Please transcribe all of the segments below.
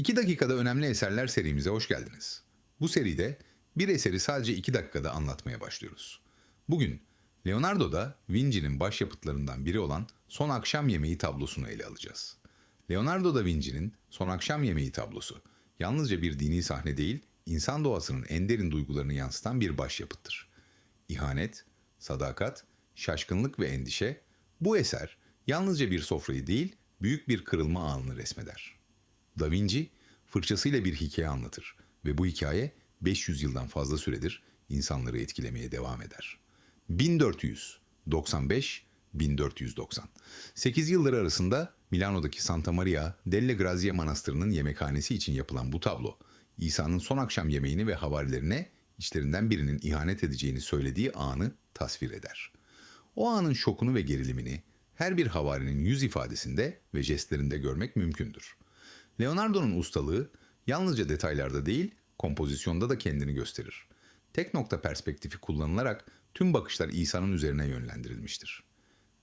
2 dakikada önemli eserler serimize hoş geldiniz. Bu seride bir eseri sadece 2 dakikada anlatmaya başlıyoruz. Bugün Leonardo da Vinci'nin başyapıtlarından biri olan Son Akşam Yemeği tablosunu ele alacağız. Leonardo da Vinci'nin Son Akşam Yemeği tablosu yalnızca bir dini sahne değil, insan doğasının en derin duygularını yansıtan bir başyapıttır. İhanet, sadakat, şaşkınlık ve endişe bu eser yalnızca bir sofrayı değil, büyük bir kırılma anını resmeder. Da Vinci fırçasıyla bir hikaye anlatır ve bu hikaye 500 yıldan fazla süredir insanları etkilemeye devam eder. 1495 1490. 8 yılları arasında Milano'daki Santa Maria delle Grazie Manastırı'nın yemekhanesi için yapılan bu tablo, İsa'nın son akşam yemeğini ve havarilerine içlerinden birinin ihanet edeceğini söylediği anı tasvir eder. O anın şokunu ve gerilimini her bir havarinin yüz ifadesinde ve jestlerinde görmek mümkündür. Leonardo'nun ustalığı yalnızca detaylarda değil, kompozisyonda da kendini gösterir. Tek nokta perspektifi kullanılarak tüm bakışlar İsa'nın üzerine yönlendirilmiştir.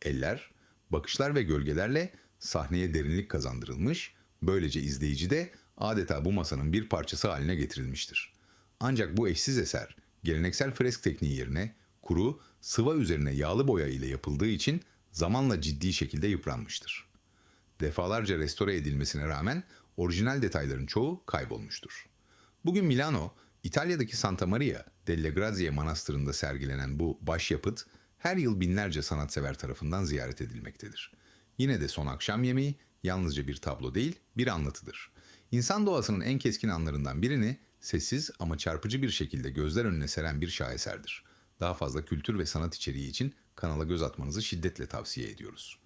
Eller, bakışlar ve gölgelerle sahneye derinlik kazandırılmış, böylece izleyici de adeta bu masanın bir parçası haline getirilmiştir. Ancak bu eşsiz eser geleneksel fresk tekniği yerine kuru, sıva üzerine yağlı boya ile yapıldığı için zamanla ciddi şekilde yıpranmıştır. Defalarca restore edilmesine rağmen orijinal detayların çoğu kaybolmuştur. Bugün Milano, İtalya'daki Santa Maria delle Grazie Manastırı'nda sergilenen bu başyapıt her yıl binlerce sanatsever tarafından ziyaret edilmektedir. Yine de son akşam yemeği yalnızca bir tablo değil, bir anlatıdır. İnsan doğasının en keskin anlarından birini sessiz ama çarpıcı bir şekilde gözler önüne seren bir şaheserdir. Daha fazla kültür ve sanat içeriği için kanala göz atmanızı şiddetle tavsiye ediyoruz.